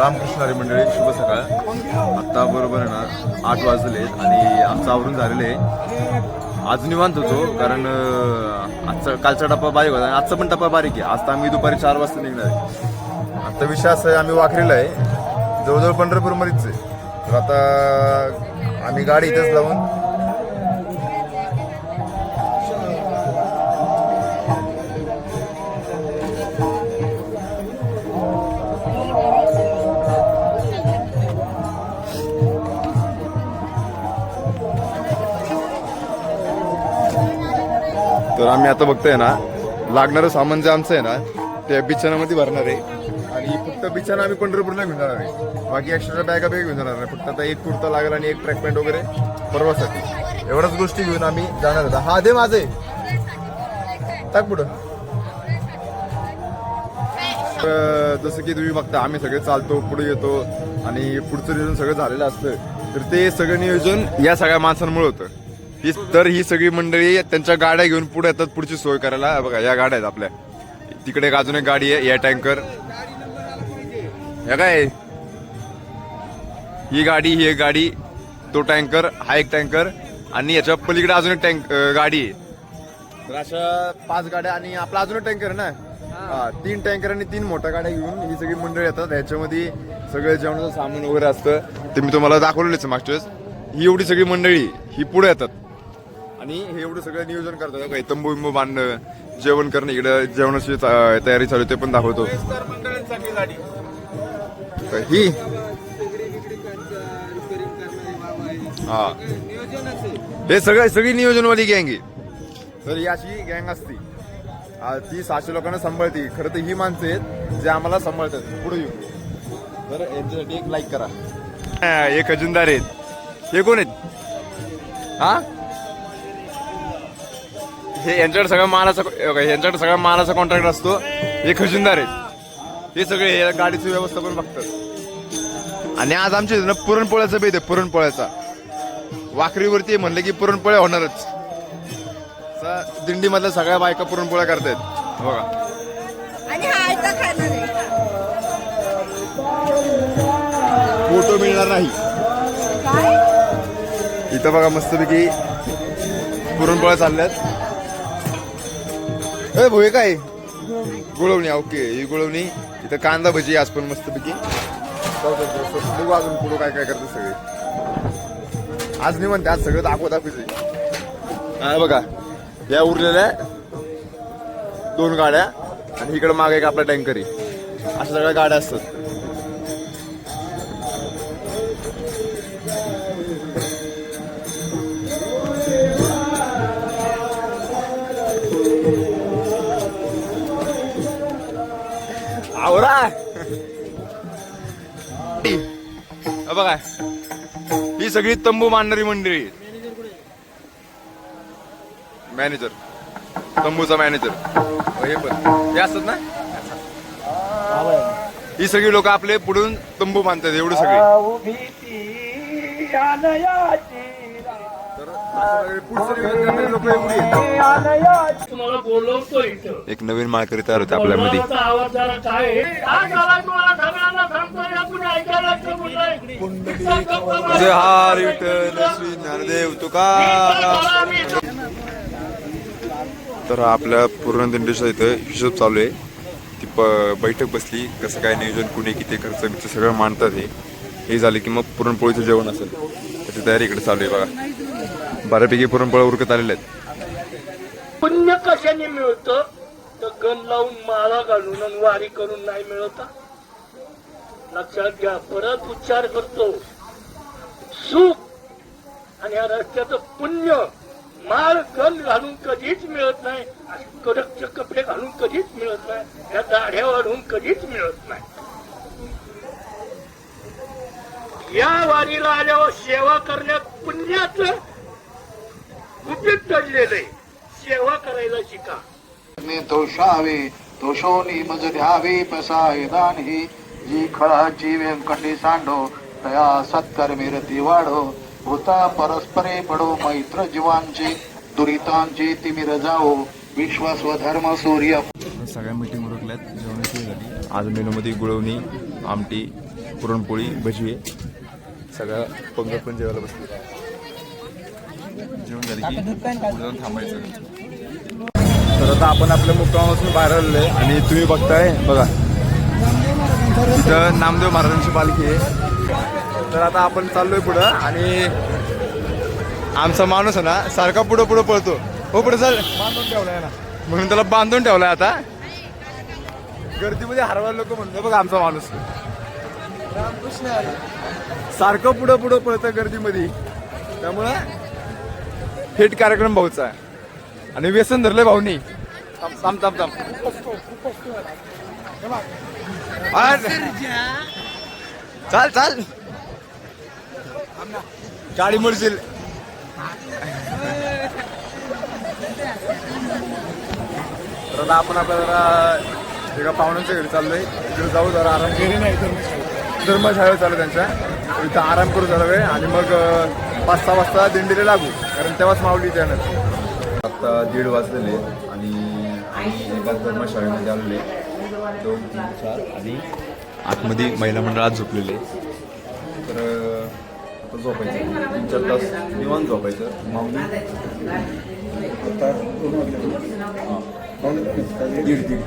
रामकृष्णारी मंडळी शुभ सकाळ. आत्ता बरोबर आहे ना आठ वाजले आणि आमचं आवरून झालेलं आहे. आज निवांत होतो कारण आजचा कालचा टप्पा बारीक होता आणि आजचा पण टप्पा बारीक आहे. आज तर आम्ही दुपारी चार वाजता निघणार आहे. आता विषय असा आहे आम्ही वाखरीला आहे. जवळजवळ पंढरपूरमध्येच आहे. तर आता आम्ही गाडी इथेच लावून आम्ही आता बघतोय ना लागणारं सामान जे आमचं आहे ना ते बिछाणामध्ये भरणार आहे. आणि फक्त बिछाणा आम्ही पंढरपूरला घेऊन जाणार आहे. बाकी एक्स्ट्रा बॅगा बॅग घेऊन जाणार नाही. फक्त आता एक कुर्ता लागेल आणि एक ट्रॅक पॅन्ट वगैरे परवासाठी. एवढ्याच गोष्टी घेऊन आम्ही जाणार होता हा दे माझे. टाक पुढं. तर जसं की तुम्ही बघता आम्ही सगळे चालतो पुढे येतो आणि पुढचं नियोजन सगळं झालेलं असतं. तर ते सगळं नियोजन या सगळ्या माणसांमुळे होतं. ही तर ही सगळी मंडळी त्यांच्या गाड्या घेऊन पुढे येतात पुढची सोय करायला. बघा या गाड्या आहेत आपल्या. तिकडे एक अजून एक गाडी आहे या टँकर. या काय? ही गाडी ही एक गाडी तो टँकर हा एक टँकर आणि याच्या पलीकडे अजून एक टँक गाडी आहे. तर अशा पाच गाड्या आणि आपला अजून एक टँकर ना? हा तीन टँकर आणि तीन मोठ्या गाड्या घेऊन ही सगळी मंडळी येतात. याच्यामध्ये सगळं जेवणाचं सामान वगैरे असतं. ते मी तुम्हाला दाखवलेलंच मागच्या वेळेस. ही एवढी सगळी मंडळी ही पुढे येतात. आणि हे एवढं सगळं नियोजन करतात काही तंबू बिंबू बांधणं जेवण करणं इकडं जेवणाची ता- तयारी चालू आहे ते पण दाखवतो. ही. हा. हे सगळं सगळी नियोजनवाली गँग आहे. तर ही अशी गँग असती. आ, ती सहाशे लोकांना सांभाळते. खरं तर ही माणसं आहेत जे आम्हाला सांभाळतात. पुढे येऊ. तर यांच्यासाठी एक लाईक करा. हे खजिनदार आहेत. हे कोण आहेत? हा? हे यांच्याकडे सगळा मालाचा यांच्याकडे सगळा मालाचा कॉन्ट्रॅक्ट असतो. हे खजिनदार आहेत. हे सगळे हे गाडीची व्यवस्था पण बघतात. आणि आज आमच्या इथं ना पुरणपोळ्याचा बेद आहे पुरणपोळ्याचा. वाखरीवरती म्हणलं की पुरणपोळ्या होणारच. दिंडीमधल्या सगळ्या बायका पुरणपोळ्या करतायत. बघा. फोटो मिळणार नाही. इथं बघा मस्तपैकी पुरणपोळ्या चालल्यात. ए भोय काय? गुळवणी ओके ही गुळवणी. इथं कांदा भजी आज पण मस्तपैकी. जाऊ बघू अजून पुढं काय काय करते सगळे. आज नाही म्हणते आज सगळं दाखव दाखवते हा बघा. या उरलेल्या दोन गाड्या आणि इकडे मागे एक आपला टँकर आहे. अशा सगळ्या गाड्या असतात. बघा. ही सगळी तंबू मांडणारी मंडळी. मॅनेजर तंबूचा मॅनेजर हे पण. हे असतात ना? ही सगळी लोक आपले पुढून तंबू मानतात एवढे सगळे. एक नवीन माळकरी तयार होते आपल्यामध्ये. मध्ये आवाज जरा जय विठ्ठल श्री ज्ञानदेव तुकाराम. तर आपल्या पूर्ण दिंडीच्या इथं हिशोब चालू आहे. ती प बैठक बसली कसं काय नियोजन कुणी किती खर्च बिर्च सगळं मांडतात हे. हे झाले की मग पुरणपोळीचं जेवण असेल. त्याची तयारी इकडे चालू आहे बघा. बऱ्यापैकी पुरणपोळ्या उरकत आलेल्या आहेत. पुण्य कशाने मिळतं? तर गण लावून माळा घालून आणि वारी करून नाही मिळत लक्षात घ्या परत उच्चार करतो. सुख आणि या रस्त्याचं पुण्य माळ गण घालून कधीच मिळत नाही कडकचे कपडे घालून कधीच मिळत नाही. या दाढ्या वाढून कधीच मिळत नाही. या वारीला आल्यावर सेवा करण्यात पुण्याचं गुपित दडलेलं सेवा करायला शिका. ने दोषावे दोषोनी मज द्यावे पसाय दानही. जी खळाची व्यंकटी सांडो तया सत्कर्मी रती वाढो. होता परस्परे पडो मैत्र जीवांची दुरितांची तिमिर जाओ विश्वास व धर्म सूर्य. सगळ्या मीटिंग उरकल्यात जेवणाची झाली. आज मेनूमध्ये गुळवणी आमटी पुरणपोळी भजी. सगळं पंगत पण जेवायला बसले. जेवण झाले की पुढे जाऊन थांबायचं. तर आता आपण आपल्या मुक्कामापासून बाहेर आलेलो आहे आणि तुम्ही बघताय बघा. तिथं नामदेव महाराजांची पालखी आहे. तर आता आपण चाललोय पुढं आणि आमचा माणूस आहे ना सारखा पुढं पुढं पळतो. हो पुढे चाल. बांधून ठेवलाय ना. म्हणून त्याला बांधून ठेवलाय आता. गर्दीमध्ये हरवायला लोक म्हणतो बघा आमचा माणूस. सारखं पुढं पुढं पळतं गर्दीमध्ये. त्यामुळं थेट कार्यक्रम भाऊचा आहे. आणि व्यसन धरलंय भाऊनी. थांब थांब थांब आज- चाल चाल. गाडी मोडशील तर आता आपण आपल्या जरा एका पाहुण्यांच्या घरी चाललोय. तिकडे जाऊ जरा आराम. घरी नाही धर्मशाळेत. चालू त्यांच्या. तर इथं आराम करू जरा वेळ. आणि मग पाच सहा वाजता दिंडीला लागू कारण तेव्हाच माऊली त्यानं आता दीड वाजलेले आणि आम्ही एका धर्मशाळेमध्ये आलेले. दोन तीन चार आणि आतमध्ये महिला मंडळात झोपलेले. तर आता झोपायचं. तीन चार तास निवांत झोपायचं. माऊली? आता दीड दीड.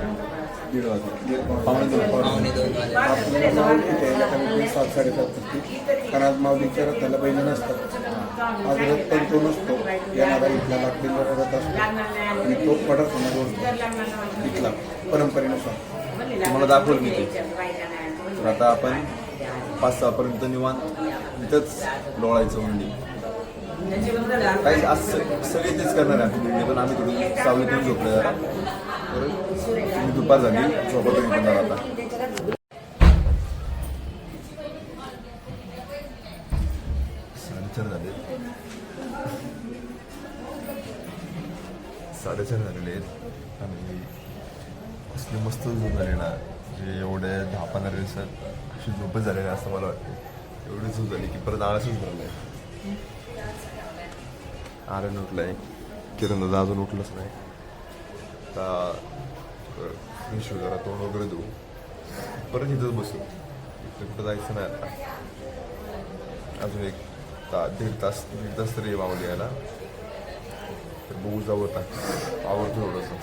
दीड वाजले पावणे दोन पावणे कमी सात साडेसात असते कारण आज माऊलीच्या रथाला बैल नसतात. आज रथ पण तो नसतो. येणारा इथला लागलेला रथ असतो. आणि तो पडत होणार इथला परंपरेनुसार. तुम्हाला दाखवलं मी ते. तर आता आपण पाच सहापर्यंत निवांत इथंच लोळायचं हुंडी काही असं सगळे तेच करणार आहे. दिंडी पण आम्ही थोडी सावलीतून झोपलो जरा तर तुम्ही दुपार झाली सोबत तुम्ही आता साडेचार झाले साडेचार झालेले आहेत आणि असले मस्त झोप झाले ना जे एवढे धापणारे पंधरा अशी झोपच झालेली असं मला वाटतं एवढी झोप झाली की परत आळसच झालाय उठलं उठलाय किरण दादा अजून उठलंच नाही आता निशू जरा तोंड वगैरे देऊ परत इथंच बसू. इथं कुठं जायचं नाही आता. अजून एक ता दीड तास दीड तास तरी मावली यायला. तर बघू जाऊ आता. आवडतो थोडंसं.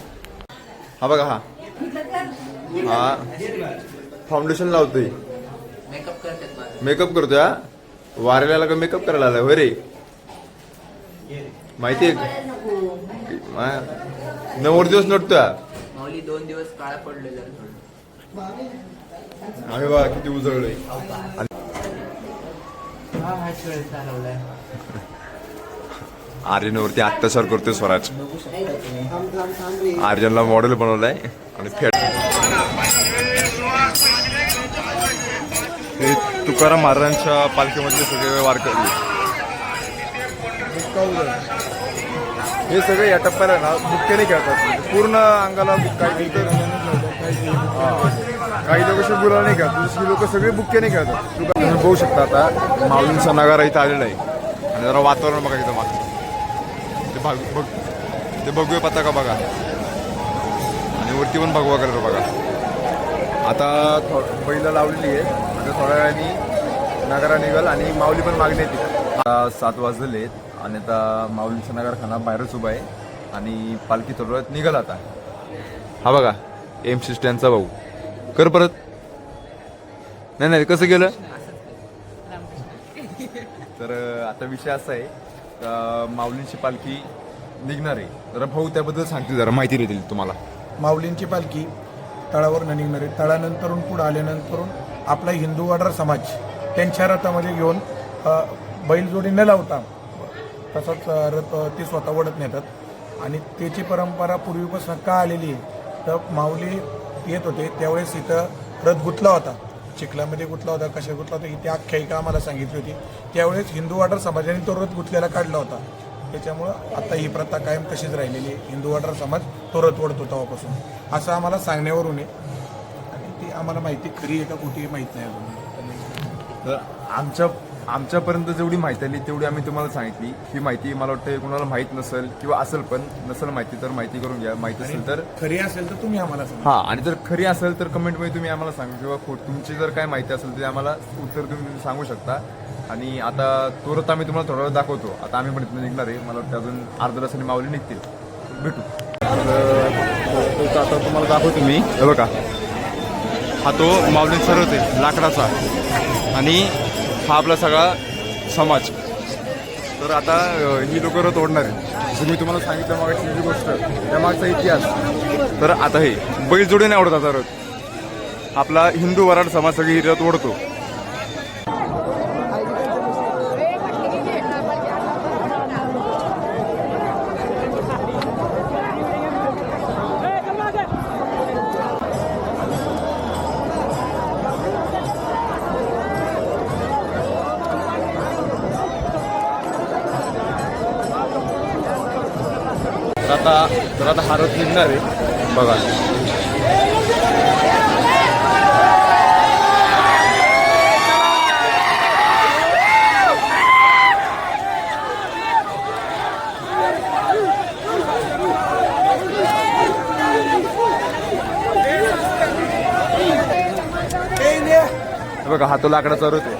हा बघा हा. हा. फाउंडेशन लावतोय. मेकअप करतोय हा? वारेला का मेकअप करायला आलाय? होय माहितीये नव्वद दिवस नटतोय. हा. माऊली दोन दिवस काळा पडलेला अरे वा किती उजळलंय. आर्यनवरती अत्याचार करतोय स्वराज. आर्यनला मॉडेल बनवलाय आणि फेड हे तुकाराम महाराजांच्या पालखीमधले सगळे वारकरी हे सगळे या टप्प्याला ना बुक्क्याने खेळतात. पूर्ण अंगाला काही तर. काही लोक असे गुलाल नाही खेळतात दुसरी लोक सगळे बुक्क्याने खेळतात. तुम्ही बघू शकता आता माऊलींचा नगारा इथं आलेला आहे. आणि जरा वातावरण बघा इथं मागं. ते भाग बघ ते बघूया पताका बघा. आणि वरती पण भगवा कलर बघा. आता थो बैल लावलेली आहे. आता थोड्या वेळाने नगारा निघाल आणि माऊली पण मागणी येते सात वाजलेले आहेत. आणि आता माऊलीचा नगरखाना बाहेरच उभा आहे आणि पालखी थोड्यात निघाल आता. हा बघा एम स्टँडचा भाऊ. कर परत. नाही नाही कसं गेलं तर आता विषय असा आहे का माऊलींची पालखी निघणार आहे. जरा भाऊ त्याबद्दल सांगतील जरा माहिती देतील तुम्हाला. माऊलींची पालखी तळावरनं आहे. तळानंतरून पुढे आल्यानंतरून आपला हिंदू वाडर समाज त्यांच्या रथामध्ये घेऊन बैलजोडी न लावता तसंच रथ ते स्वतः ओढत नेतात. आणि त्याची परंपरा पूर्वीपासून का आलेली आहे? तर माऊली येत होते त्यावेळेस इथं रथ गुतला होता. चिखलामध्ये गुतला होता कशा गुतला होता इथे आख्यायिका आम्हाला सांगितली होती. त्यावेळेस हिंदू वाटर समाजाने तो रथ गुतलेला काढला होता. त्याच्यामुळं आता ही प्रथा कायम तशीच राहिलेली आहे. हिंदू वाटर समाज तो रथ ओढतो तेव्हापासून. असं आम्हाला सांगण्यावरून आहे. आणि ती आम्हाला माहिती खरी आहे का कुठे माहीत नाही अजून. तर आमच्या आमच्यापर्यंत जेवढी माहिती आली तेवढी आम्ही तुम्हाला सांगितली. ही माहिती मला वाटतं कोणाला माहीत नसेल किंवा असेल पण नसेल माहिती तर माहिती करून घ्या. माहिती असेल तर खरी असेल तर तुम्ही आम्हाला सांगा. हा आणि जर खरी असेल तर कमेंटमध्ये तुम्ही आम्हाला सांगा किंवा खोट तुमची जर काय माहिती असेल ते आम्हाला उत्तर तुम्ही सांगू शकता. आणि आता तुरंत आम्ही तुम्हाला थोडा वेळ दाखवतो. आता आम्ही पण इथून निघणार आहे. मला वाटतं अजून अर्धा तासाने माऊली निघतील. भेटू. तर आता तुम्हाला दाखवतो मी. हे बघा. हा तो माऊली सरवते लाकडाचा. आणि हा आपला सगळा समाज. तर आता ही लोक रथ ओढणार आहे जर मी तुम्हाला सांगितलं मागची जी गोष्ट त्यामागचा इतिहास. तर आता हे बैलजोडी नाही आवडतात आता रथ. आपला हिंदू वराड समाज सगळी रथ ओढतो. आता तर आता हा निघणार आहे. बघा. बघा हा तो लाकडाचा रथ आहे.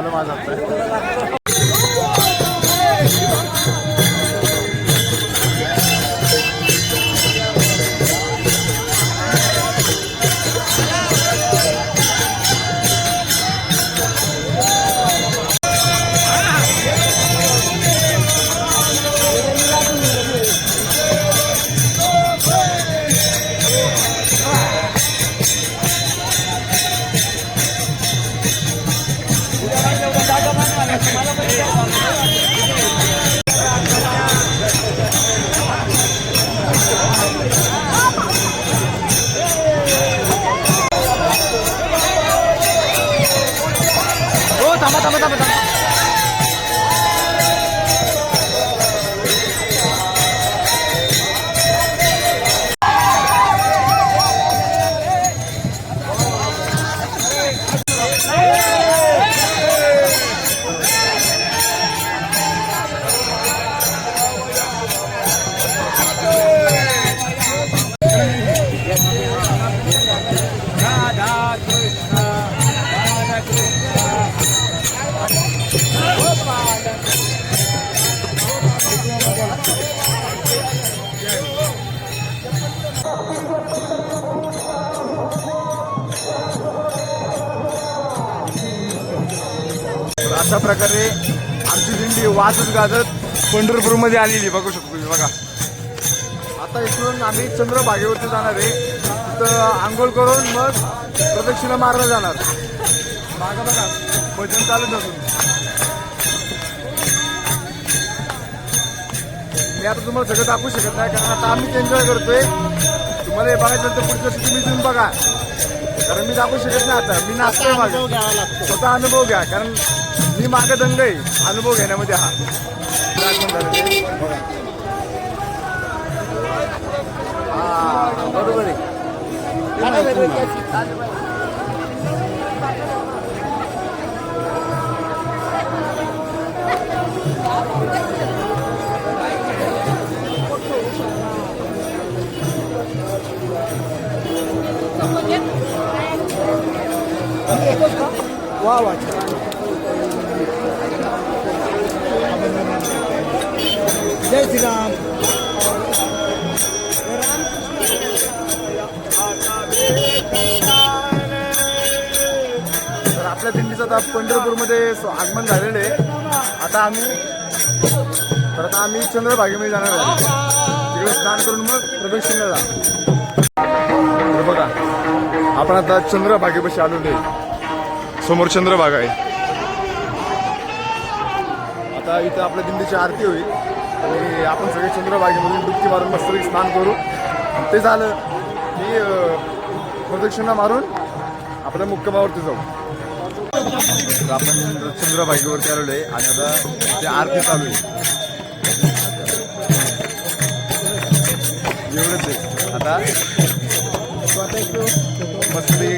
झालं माझं आता. तर अशा प्रकारे आमची दिंडी वाजत गाजत पंढरपूरमध्ये आलेली बघू शकतो तुम्ही बघा. आता इथून आम्ही चंद्रभागेवरती जाणार आहे. तिथं आंघोळ करून मग प्रदक्षिणा मारला जाणार. मागा बघा. भजन चालूच असून मी आता तुम्हाला सगळं दाखवू शकत नाही कारण आता आम्हीच एन्जॉय करतोय. तुम्हाला हे बघायचं तर पुढच्या वर्षी तुम्ही येऊन बघा. कारण मी दाखवू शकत नाही आता. मी नाचतोय माझा स्वतः अनुभव घ्या. कारण मी मागे दंग आहे. अनुभव घेण्यामध्ये हा. हा, बरोबर आहे. जय श्रीराम. तर आपल्या दिंडीचं आता पंढरपूरमध्ये आगमन झालेलं आहे. आता आम्ही तर आता आम्ही चंद्रभागेमध्ये जाणार आहोत तिकडे स्नान करून मग प्रदक्षिणेला जा बघा आपण आता चंद्रभागेपाशी आलेलो आहे. समोर चंद्रभाग आहे. आता इथं आपल्या दिंडीची आरती होईल. आणि आपण सगळे चंद्रभागेमधून डुबकी मारून मस्त स्नान करू. ते झालं. की प्रदक्षिणा मारून आपल्या मुक्कामावरती जाऊ. तर आपण चंद्रभागेवरती आलेलो आहे. आणि आता ते आरती चालू आहे. एवढंच आहे. आता मस्ती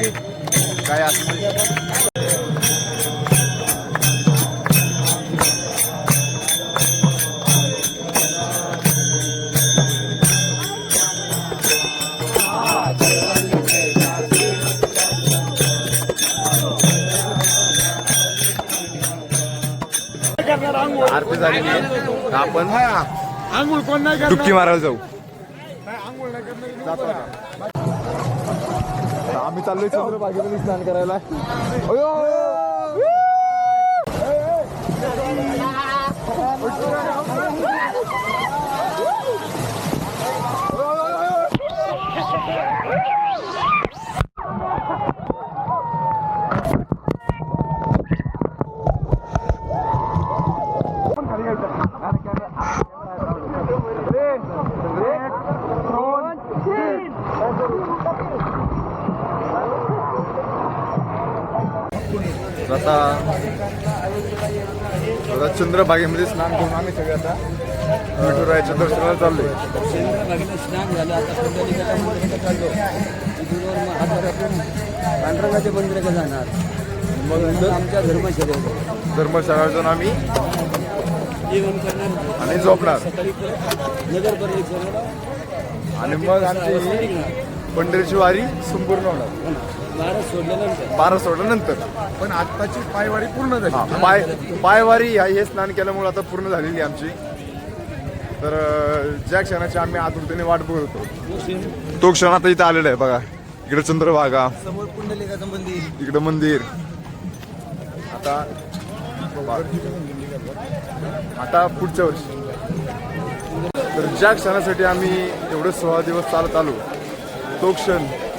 काय असते आपण आंघोळ कोण नाही डुबकी मारायला जाऊ. जातो आता. तर आम्ही चाललोय चंद्रभागेमध्ये स्नान करायला. आता चंद्रभागेमध्ये स्नान करून आम्ही सगळे आता विठुरायाच्या दर्शनाला चाललोय. स्नान झालं चाललो. जाणार. मग आमच्या धर्मशाळेत. धर्मशाळा जाऊन आम्ही आणि झोपणार. आणि मग आमची पंढरीची वारी संपूर्ण होणार. बारा सोडल्यानंतर. बारा सोडल्यानंतर. पण आत्ताची पायवारी पूर्ण झाली. पाय पायवारी ह्या हे स्नान केल्यामुळे आता पूर्ण झालेली आहे आमची. तर अं, ज्या क्षणाची आम्ही आतुरतेने वाट बघत होतो तो क्षण आता इथं आलेला आहे बघा. इकडे चंद्रभागा समोर पुंडलिकाचं मंदिर इकडं मंदिर. आता आता पुढच्या वर्षी. तर ज्या क्षणासाठी आम्ही एवढे सोळा दिवस चालत आलो तो क्षण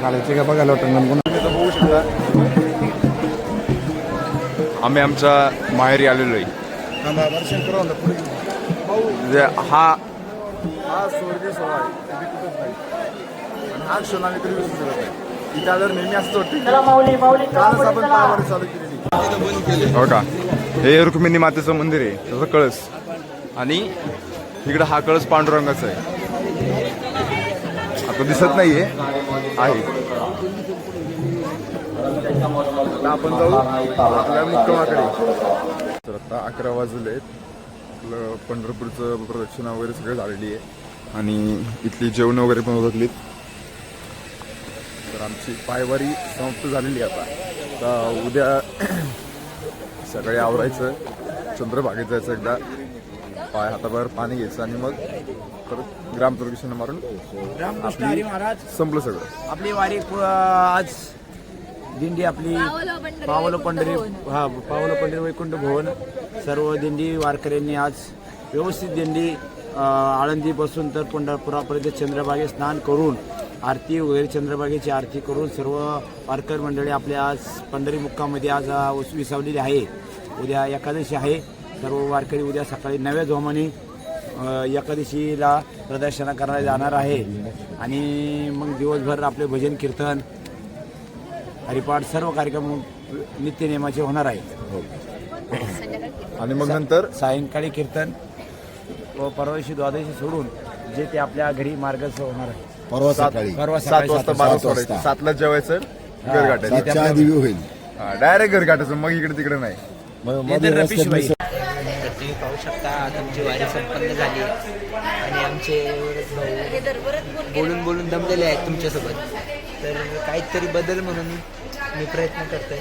घालायचे का बघायला तर बघू शकता आम्ही आमच्या माहेरी आलेलो आहे. हा हा स्वर्गीय सोहळा आहे. कधी कुठंच नाही. आणि हा क्षण आम्ही कधी विसरू शकत नाही. इथं आल्यावर नेहमी असं वाटतं कालच आपण पायवारी चालू. केलेली हो का हे रुक्मिणी मातेचं मंदिर आहे त्याचा कळस. आणि इकडं हा कळस पांडुरंगाचा आहे. आता दिसत नाहीये आहे. आपण जाऊ आपल्या मुक्कामाकडे. तर आता अकरा वाजले आपलं पंढरपूरचं प्रदक्षिणा वगैरे सगळं झालेली आहे. आणि इथली जेवण वगैरे पण उरकलीत तर आमची पायवारी समाप्त झालेली आहे आता. आता उद्या सकाळी आवरायचं चंद्रभागेत जायचं एकदा पाय हाताबाहेर पाणी घ्यायचं आणि मग परत मारून रामकृष्ण हरी महाराज. संपलं सगळं. आपली वारी पु- आज दिंडी आपली पावलं पंढरी. हा पावलं पंढरी वैकुंठ भवन. सर्व दिंडी वारकऱ्यांनी आज व्यवस्थित दिंडी अ, आळंदीपासून तर पंढरपुरापर्यंत चंद्रभागे स्नान करून आरती वगैरे चंद्रभागेची आरती करून सर्व वारकरी मंडळी आपल्या आज पंढरी मुक्कामध्ये आज विसावलेली आहे. उद्या एकादशी आहे. सर्व वारकरी उद्या सकाळी नव्या जोमाने एकादशीला प्रदर्शना करायला जाणार आहे. आणि मग दिवसभर आपले भजन कीर्तन हरिपाठ सर्व कार्यक्रम नित्यनेमाचे होणार आहेत. आणि मग नंतर? सायंकाळी कीर्तन व परवा दिवशी द्वादशी सोडून जे ते आपल्या घरी मार्गस्थ होणार आहे परवा सकाळी. परवा सात सकाळी वाजता सात बारा सात सोडायचं वाजता. सातला जेवायचं घर गाठायचं सातच्या आधी होईल. डायरेक्ट घर गाठायचं मग इकडे तिकडे नाही. मग हे मध्ये तर रस्त्यात रफीशबाई. मिसळ- तर तुम्ही पाहू शकता आमची वारी संपन्न झाली. आणि आमचे भाऊ बोलून बोलून दमलेले आहेत तुमच्यासोबत. तर काहीतरी बदल म्हणून मी प्रयत्न करतोय.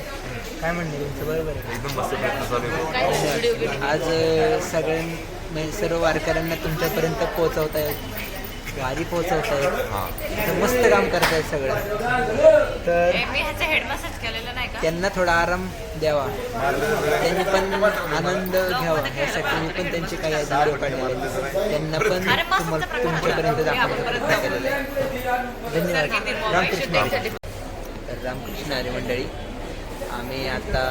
काय म्हणणे तुमचं? बरोबर आहे. आज अं, सगळ्यां म्हणजे सर्व वारकऱ्यांना तुमच्यापर्यंत पोहोचवता येत वारी पोहोचवत आहेत हा. तर मस्त काम करतायत सगळं. तर मी ह्याचा हेड मसाज केलेला नाही का? त्यांना थोडा आराम द्यावा. त्यांनी पण आनंद घ्यावा. यासाठी मी पण त्यांचे काही व्हिडिओ काढलेले आहेत. त्यांना पण तुम्हाला तुमच्यापर्यंत दाखवण्याचा प्रयत्न केलेला आहे. धन्यवाद. रामकृष्ण. हरी. तर रामकृष्ण हरी मंडळी आम्ही आता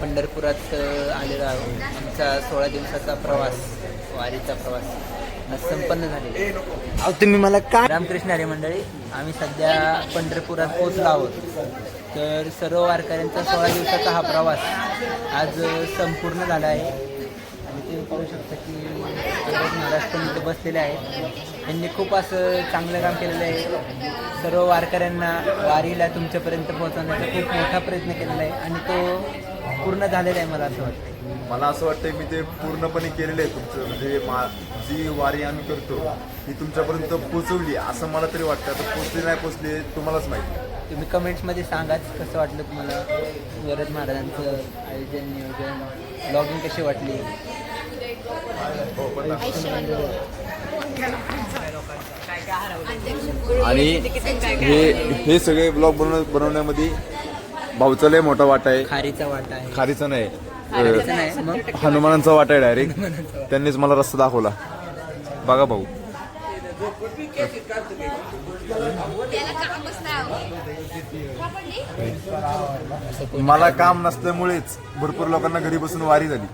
पंढरपुरात आलेलो आहोत. आमचा सोळा दिवसाचा प्रवास वारीचा प्रवास संपन्न झालेला तुम्ही मला का रामकृष्ण हरी मंडळी आम्ही सध्या पंढरपुरात पोहोचलो आहोत. तर सर्व वारकऱ्यांचा सोळा दिवसाचा हा प्रवास आज संपूर्ण झाला आहे. आणि तुम्ही पाहू शकता की इथे बसलेले आहेत. त्यांनी खूप असं चांगलं काम केलेलं आहे. सर्व वारकऱ्यांना वारीला तुमच्यापर्यंत पोहोचवण्याचा खूप मोठा प्रयत्न केलेला आहे आणि तो पूर्ण झालेला आहे मला असं वाटतं मला असं वाटतंय मी ते पूर्णपणे केलेलं आहे तुमचं. म्हणजे मा- जी वारी आम्ही करतो ती तुमच्यापर्यंत पोहोचवली असं मला तरी वाटतं. आता पोचली नाही पोचली तुम्हालाच माहिती तुम्ही कमेंट्समध्ये सांगाच कसं वाटलं तुम्हाला? वरद महाराजांचं आयोजन नियोजन ब्लॉगिंग कशी वाटली? आणि हे हे सगळे ब्लॉग बनव बनवण्यामध्ये भाऊचा लय मोठा वाटा आहे. खारीचा वाटा आहे. खारीचा नाही. हनुमानांचा वाटा आहे डायरेक्ट त्यांनीच मला रस्ता दाखवला. बघा भाऊ. मला काम नसल्यामुळेच भरपूर लोकांना घरी बसून वारी झाली.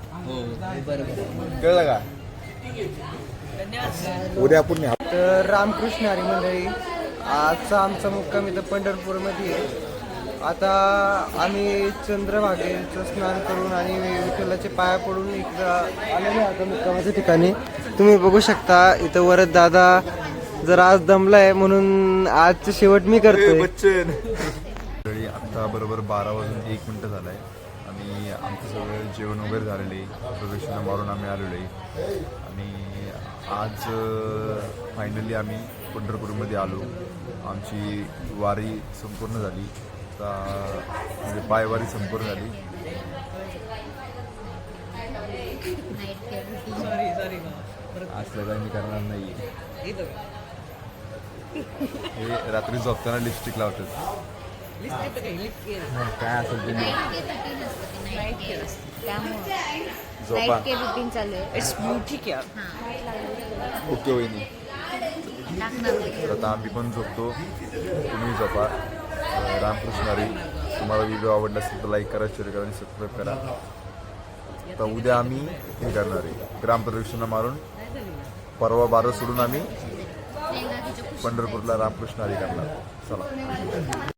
कळलं का? उद्या आपण न्या. तर रामकृष्ण हरी मंडळी आजचा आमचा मुक्काम इथं पंढरपूरमध्ये आहे. आता आम्ही चंद्रभागेचं स्नान करून आणि विठ्ठलाचे पाया पडून इकडं आलेलो आहोत मुक्कामाच्या ठिकाणी. तुम्ही बघू शकता इथं वरद दादा जर आज दमलाय म्हणून आजचं शेवट मी करतोय. बच्चन आता बरोबर बारा वाजून एक मिनटं झालाय. सगळं जेवण वगैरे झालेलं प्रदक्षिणा मारून आम्ही आलेलो आहे. आणि आज फायनली आम्ही पंढरपूरमध्ये आलो. आमची वारी संपूर्ण झाली. आता म्हणजे पायवारी संपूर्ण झाली. असलं काही मी करणार नाही हे रात्री झोपताना लिपस्टिक लावतात. काय असेल ते? झोपा. रुटीन चालू आहे. इट्स ब्युटी केअर ओके वहिनी. तर आता आम्ही पण झोपतो. तुम्ही झोपा. अं, रामकृष्ण हरी. तुम्हाला व्हिडिओ आवडला असेल तर लाईक करा शेअर करा आणि सबस्क्राईब करा. तर उद्या आम्ही हे करणार आहे. ग्रामप्रदक्षिणा मारून परवा बारा सोडून आम्ही पंढरपूरला रामकृष्ण हरी करणार. चला.